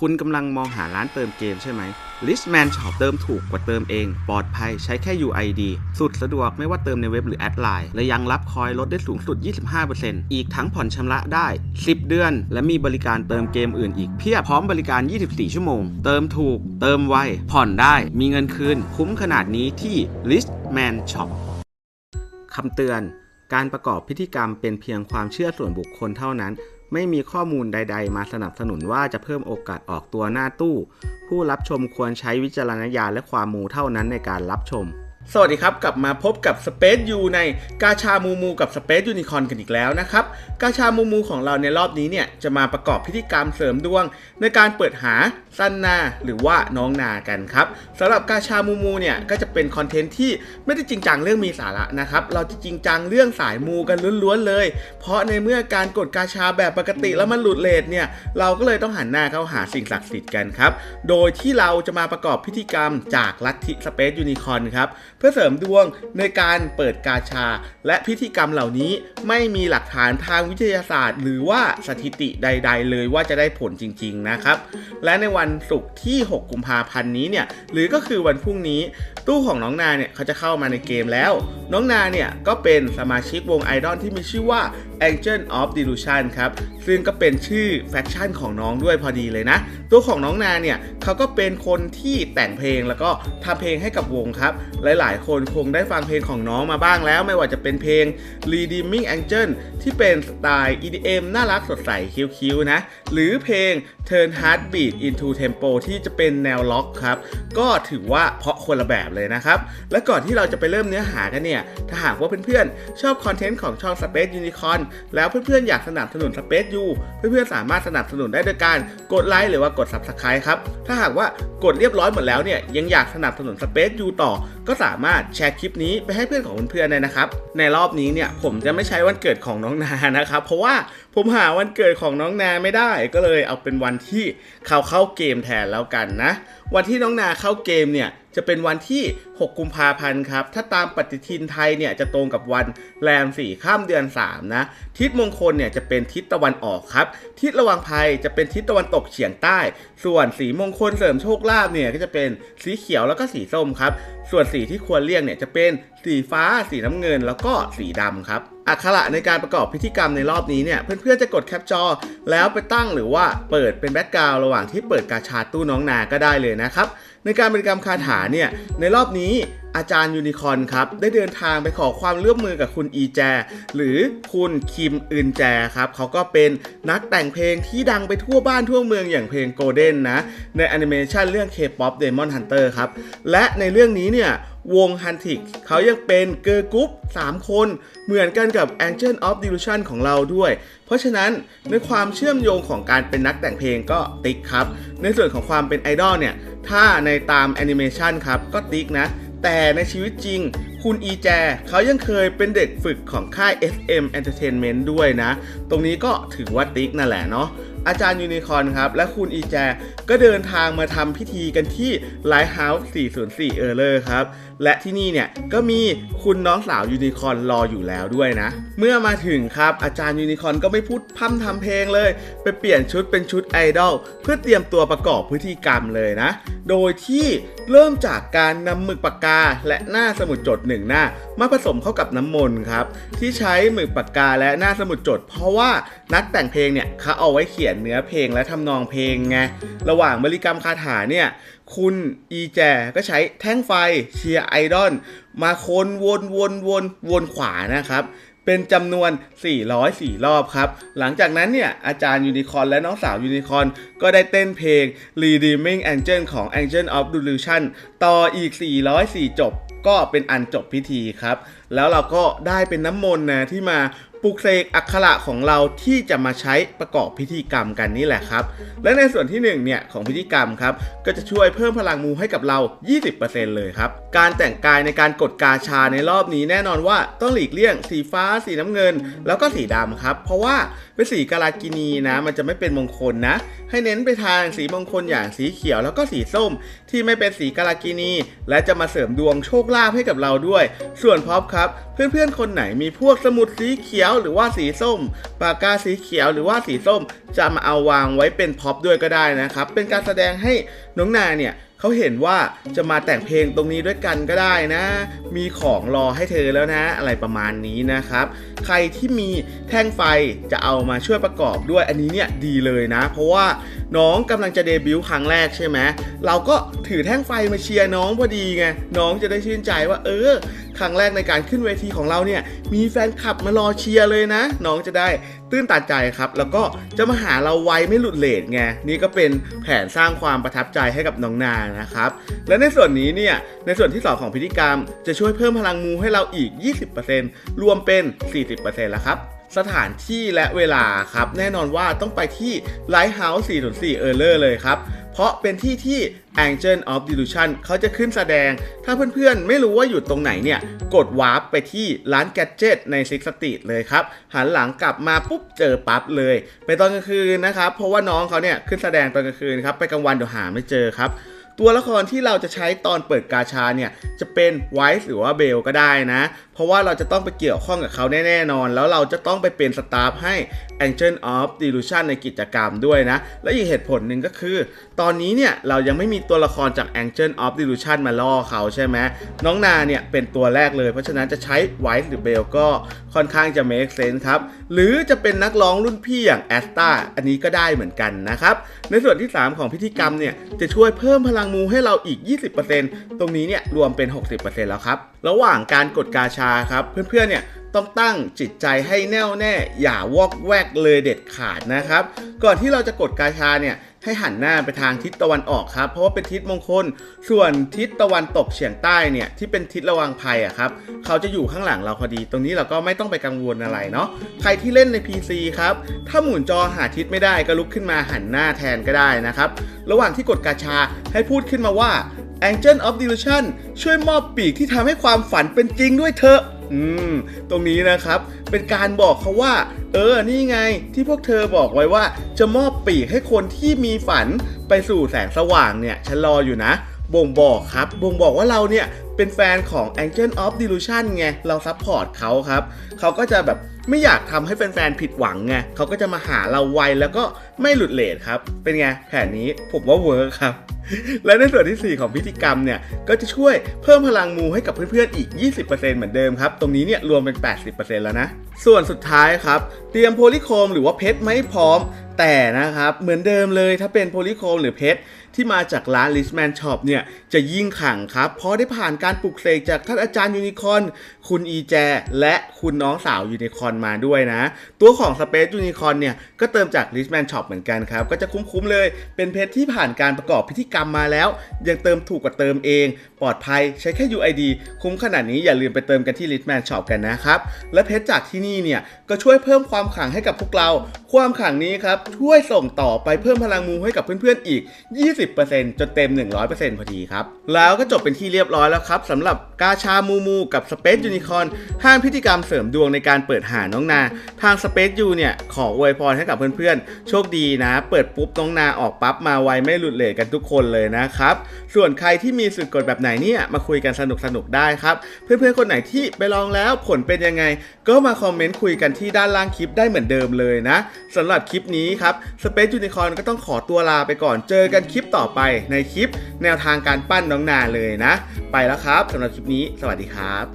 คุณกำลังมองหาร้านเติมเกมใช่ไหม Listman Shop เติมถูกกว่าเติมเอง ปลอดภัยใช้แค่ UID สุดสะดวกไม่ว่าเติมในเว็บหรือแอดไลน์ และยังรับคอยลดได้สูงสุด 25%อีกทั้งผ่อนชำระได้ 10 เดือน และมีบริการเติมเกมอื่นอีกเพียบพร้อมบริการ 24 ชั่วโมง เติมถูก เติมไว ผ่อนได้ มีเงินคืน คุ้มขนาดนี้ที่ Listman Shop คำเตือน การประกอบพิธีกรรมเป็นเพียงความเชื่อส่วนบุคคลเท่านั้น ไม่มีข้อมูลใด ๆ มาสนับสนุนว่าจะเพิ่มโอกาสออกตัวหน้าตู้ ผู้รับชมควรใช้วิจารณญาณและความมูเท่านั้นในการรับชม สวัสดีครับ กลับมาพบกับ Space U ในกาชามูมูกับ Space Unicorn กันอีกแล้วนะครับ กาชามูมูของเราในรอบนี้เนี่ย จะมาประกอบพิธีกรรมเสริมดวง ในการเปิดหาสั้นนาหรือว่าน้องนากันครับสำหรับกาชามูมูเนี่ย ก็จะเป็นคอนเทนต์ที่ไม่ได้จริงจังเรื่องมีสาระนะครับ เราจะจริงจังเรื่องสายมูกันล้วนๆเลย เพราะในเมื่อการกดกาชาแบบปกติแล้วมันหลุดเลทเนี่ยเราก็เลยต้องหันหน้าเข้าหาสิ่งศักดิ์สิทธิ์กันครับโดยที่เราจะมาประกอบพิธีกรรมจากลัทธิ Space Unicorn ครับเพื่อเสริมดวงในการเปิดกาชา และพิธีกรรมเหล่านี้ไม่มีหลักฐานทางวิทยาศาสตร์ หรือว่าสถิติใด ๆ เลยว่าจะได้ผลจริง ๆ นะครับ และในวันศุกร์ที่ 6 กุมภาพันธ์นี้เนี่ยหรือก็คือวันพรุ่งนี้ ตู้ของน้องนาเนี่ยเขาจะเข้ามาในเกมแล้ว น้องนาเนี่ยก็เป็นสมาชิกวงไอดอลที่มีชื่อว่า Angel of Delusion ครับซึ่งก็เป็นชื่อแฟคชั่นของน้องด้วยพอดีเลยนะ ตัวของน้องนาเนี่ยเขาก็เป็นคนที่แต่งเพลงแล้วก็ทำเพลงให้กับวงครับหลายายคนคงได้ฟังเพลงของน้องมาบ้างแล้ว ไม่ว่าจะเป็นเพลง Redeeming Angel ที่เป็นสไตล์ EDM น่ารักสดใสคิ้วๆนะ หรือเพลง Turn Heartbeat into Tempo ที่จะเป็นแนวล็อกครับ ก็ถือว่าเพาะคนละแบบเลยนะครับ และก่อนที่เราจะไปเริ่มเนื้อหากันเนี่ย ถ้าหากว่าเพื่อนๆ ชอบคอนเทนต์ของช่อง Space Unicorn แล้วเพื่อนๆ อยากสนับสนุน Space U เพื่อนๆ สามารถสนับสนุนได้โดยการกดไลค์หรือว่ากด Subscribe ครับ ถ้าหากว่ากดเรียบร้อยหมดแล้วเนี่ย ยังอยากสนับสนุน Space U ต่อ ก็สามารถแชร์คลิปนี้ไปให้เพื่อนของเพื่อนๆได้นะครับ ในรอบนี้เนี่ยผมจะไม่ใช้วันเกิดของน้องนานะครับ เพราะว่าผมหาวันเกิดของน้องนาไม่ได้ก็เลยเอาเป็นวันที่เขาเข้าเกมแทนแล้วกันนะ วันที่น้องนาเข้าเกมเนี่ยจะเป็นวันที่ 6 กุมภาพันธ์ครับ ถ้าตามปฏิทินไทยเนี่ยจะตรงกับวันแรม 4 ข้ามเดือน 3 นะ ทิศมงคลเนี่ยจะเป็นทิศตะวันออกครับ ทิศระวังภัยจะเป็นทิศตะวันตกเฉียงใต้ ส่วนสีมงคลเสริมโชคลาภเนี่ยก็จะเป็นสีเขียวแล้วก็สีส้มครับ ส่วนสีที่ควรเลี่ยงเนี่ยจะเป็นสีฟ้า สีน้ำเงิน แล้วก็สีดำครับ อักขระในการประกอบพิธีกรรมในรอบนี้เนี่ยเพื่อนๆจะกดแคปจอ แล้วไปตั้งหรือว่าเปิดเป็นแบ็กกราวระหว่างที่เปิดกาชาตู้น้องนาก็ได้เลยนะครับ ในการบริกรรมคาถาเนี่ยในรอบนี้อาจารย์ยูนิคอนครับ ได้เดินทางไปขอความร่วมมือกับคุณอีแจ หรือคุณคิมอึนแจครับ เขาก็เป็นนักแต่งเพลงที่ดังไปทั่วบ้านทั่วเมืองอย่างเพลง Golden นะ ในแอนิเมชันเรื่อง K-POP Demon Hunter ครับ และในเรื่องนี้เนี่ย วง Huntic เขายังเป็นเกอร์กรุ๊ป3 คนเหมือนกันกับ Angel of Delusion ของเราด้วย เพราะฉะนั้นในความเชื่อมโยงของการเป็นนักแต่งเพลงก็ติ๊กครับ ในส่วนของความเป็นไอดอลเนี่ย ถ้าในตามแอนิเมชันครับ ก็ติ๊กนะ แต่ในชีวิตจริงคุณอีแจเขายังเคยเป็นเด็กฝึกของค่าย SM Entertainment ด้วยนะ ตรงนี้ก็ถือว่าติ๊กนั่นแหละเนาะอาจารย์ยูนิคอร์นครับ และคุณอีแจก็เดินทางมาทำพิธีกันที่ Lighthouse 404 เออร์เลอร์ครับ และที่นี่เนี่ยก็มีคุณน้องสาวยูนิคอนรออยู่แล้วด้วยนะ เมื่อมาถึงครับอาจารย์ยูนิคอนก็ไม่พูดพร่ำทำเพลงเลย ไปเปลี่ยนชุดเป็นชุดไอดอลเพื่อเตรียมตัวประกอบพิธีกรรมเลยนะ โดยที่เริ่มจากการนำหมึกปากกาและหน้าสมุดจดหนึ่งหน้า มาผสมเข้ากับน้ำมนต์ครับ ที่ใช้หมึกปากกาและหน้าสมุดจด เพราะว่านักแต่งเพลงเนี่ยเขาเอาไว้เขียนเนื้อเพลงและทำนองเพลงไงระหว่างบริกรรมคาถาเนี่ย คุณอีแจก็ใช้แท่งไฟเชียร์ไอดอลมาโคนวนวนวนวนขวานะครับ เป็นจำนวน 404 รอบครับ หลังจากนั้นเนี่ย อาจารย์ยูนิคอนและน้องสาวยูนิคอนก็ได้เต้นเพลง Redeeming Angel ของ Angel of Delusion ต่ออีก 404 จบก็เป็นอันจบพิธีครับ แล้วเราก็ได้เป็นน้ำมนต์นะที่มา ปลุกเสกอักขระของเราที่จะมาใช้ประกอบพิธีกรรมกันนี่แหละครับ และในส่วนที่1เนี่ยของพิธีกรรมครับก็จะช่วยเพิ่มพลังมูให้กับเรา 20%เลยครับ การแต่งกายในการกดกาชาในรอบนี้แน่นอนว่าต้องหลีกเลี่ยงสีฟ้า สีน้ำเงิน แล้วก็สีดำครับ เพราะว่าเป็นสีกาลากินีนะ มันจะไม่เป็นมงคลนะ ให้เน้นไปทางสีมงคลอย่างสีเขียวแล้วก็สีส้ม ที่ไม่เป็นสีกาลากินี และจะมาเสริมดวงโชคลาภให้กับเราด้วย ส่วนพ็อปครับ เพื่อนๆคนไหนมีพวกสมุดสีเขียวหรือว่าสีส้ม ปากกาสีเขียวหรือว่าสีส้ม จะมาเอาวางไว้เป็นพ็อปด้วยก็ได้นะครับ เป็นการแสดงให้น้องนาเนี่ยเขาเห็นว่าจะมาแต่งเพลงตรงนี้ด้วยกันก็ได้นะ มีของรอให้เธอแล้วนะ อะไรประมาณนี้นะครับ ใครที่มีแท่งไฟจะเอามาช่วยประกอบด้วยอันนี้เนี่ยดีเลยนะ เพราะว่าน้องกำลังจะเดบิวต์ครั้งแรกใช่ไหม เราก็ถือแท่งไฟมาเชียร์น้องพอดีไงน้องจะได้ชื่นใจว่า เออ ครั้งแรกในการขึ้นเวทีของเราเนี่ย มีแฟนคลับมารอเชียร์เลยนะ น้องจะได้ตื้นตันใจครับ แล้วก็จะมาหาเราไวไม่หลุดเลทไงนี่ก็เป็นแผนสร้างความประทับใจให้กับน้องนานะครับ และในส่วนนี้เนี่ยในส่วนที่ 2 ของพิธีกรรม จะช่วยเพิ่มพลังมูให้เราอีก 20%รวมเป็น 40%แล้วครับ สถานที่และเวลาครับ แน่นอนว่าต้องไปที่ Lighthouse 404 Error เลยครับ เพราะเป็นที่ที่ Angel of Delusion เขาจะขึ้นแสดง ถ้าเพื่อนๆ ไม่รู้ว่าอยู่ตรงไหนเนี่ย กดวาร์ปไปที่ร้านแกดเจิตใน Six Street เลยครับ หันหลังกลับมาปุ๊บเจอปั๊บเลย ไปตอนกลางคืนนะครับ เพราะว่าน้องเขาเนี่ยขึ้นแสดงตอนกลางคืนครับ ไปกลางวันเดี๋ยวหาไม่เจอครับ ตัวละครที่เราจะใช้ตอนเปิดกาชาเนี่ยจะเป็นไวส์หรือว่าเบลก็ได้นะ เพราะว่าเราจะต้องไปเกี่ยวข้องกับเขาแน่ๆนอน แล้วเราจะต้องไปเป็นสตาฟให้ Angel of Delusion ในกิจกรรมด้วยนะ และอีกเหตุผลหนึ่งก็คือ ตอนนี้เนี่ยเรายังไม่มีตัวละครจาก Angel of Delusion มาล่อเขาใช่ไหมน้องนาเนี่ยเป็นตัวแรกเลย เพราะฉะนั้นจะใช้ไวส์หรือเบลก็ค่อนข้างจะ make sense ครับ หรือจะเป็นนักร้องรุ่นพี่อย่างแอสตาอันนี้ก็ได้เหมือนกันนะครับในส่วนที่ 3 ของพิธีกรรมเนี่ยจะช่วยเพิ่มพลังมูให้เราอีก 20%ตรงนี้เนี่ยรวมเป็น 60%แล้วครับ ระหว่างการกดกาชาครับ เพื่อนๆเนี่ยต้องตั้งจิตใจให้แน่วแน่ อย่าวอกแวกเลยเด็ดขาดนะครับ ก่อนที่เราจะกดกาชาเนี่ย ให้หันหน้าไปทางทิศตะวันออกครับ เพราะว่าเป็นทิศมงคล ส่วนทิศตะวันตกเฉียงใต้เนี่ยที่เป็นทิศระวังภัยอะครับเขาจะอยู่ข้างหลังเราพอดี ตรงนี้เราก็ไม่ต้องไปกังวลอะไรเนาะใครที่เล่นใน PC ครับถ้าหมุนจอหาทิศไม่ได้ก็ลุกขึ้นมาหันหน้าแทนก็ได้นะครับระหว่างที่กดกาชาให้พูดขึ้นมาว่า Angel of Delusion ช่วยมอบปีกที่ทำให้ความฝันเป็นจริงด้วยเถอะ อืม ตรงนี้นะครับ เป็นการบอกเขาว่า เออ นี่ไง ที่พวกเธอบอกไว้ว่า จะมอบปีกให้คนที่มีฝันไปสู่แสงสว่างเนี่ย ฉันรออยู่นะ บ่งบอกครับ บ่งบอกว่าเราเนี่ย เป็นแฟนของ Angel of Delusion ไง เราซัพพอร์ตเขาครับ เขาก็จะแบบไม่อยากทำให้แฟนๆผิดหวังไงเขาก็จะมาหาเราไวแล้วก็ไม่หลุดเลทครับ เป็นไงแผนนี้ผมว่าเวิร์คครับ และในส่วนที่ 4 ของพิธีกรรมเนี่ย ก็จะช่วยเพิ่มพลังมูให้กับเพื่อนๆอีก 20%เหมือนเดิมครับ ตรงนี้เนี่ยรวมเป็น 80%แล้วนะ ส่วนสุดท้ายครับ เตรียมโพลีโคมหรือว่าเพชรไม่พร้อม แต่นะครับเหมือนเดิมเลยถ้าเป็นโพลีโคมหรือเพชรที่มาจากร้าน Listman Shop เนี่ยจะยิ่งขังครับ เพราะได้ผ่านการปลุกเสกจากท่านอาจารย์ยูนิคอน คุณอีแจ และคุณน้องสาวยูนิคอนมาด้วยนะ ตัวของ Space Unicorn เนี่ย ก็เติมจาก Listman Shop เหมือนกันครับ ก็จะคุ้มๆเลย เป็นเพชรที่ผ่านการประกอบพิธีกรรมมาแล้ว ยังเติมถูกกว่าเติมเอง ปลอดภัยใช้แค่ UID คุ้มขนาดนี้อย่าลืมไปเติมกันที่ Listman Shop กันนะครับ และเพชรจากที่นี่เนี่ย ก็ช่วยเพิ่มความขลังให้กับพวกเรา ความขลังนี้ครับช่วยส่งต่อไปเพิ่มพลังมูให้กับเพื่อนๆอีก 20%จนเต็ม 100%พอดีครับแล้วก็จบเป็นที่เรียบร้อยแล้วครับสำหรับ กาชามูมูกับ Space Unicorn ห้างพิธีกรรมเสริมดวงในการเปิดหาน้องนา ทาง Space U เนี่ย ขออวยพรให้กับเพื่อนๆ โชคดีนะ เปิดปุ๊บน้องนาออกปั๊บมาไวไม่หลุดเลทกันทุกคนเลยนะครับ ส่วนใครที่มีสุดกดแบบไหนเนี่ยมาคุยกันสนุกๆได้ครับ เพื่อนๆคนไหนที่ไปลองแล้วผลเป็นยังไง ก็มาคอมเมนต์คุยกันที่ด้านล่างคลิปได้เหมือนเดิมเลยนะสำหรับคลิปนี้ครับ Space Unicorn ก็ต้องขอตัวลาไปก่อนเจอกันคลิปต่อไปในคลิป แนวทางการปั้นน้องนาเลยนะ ไปแล้วครับสำหรับคลิปนี้ สวัสดีครับ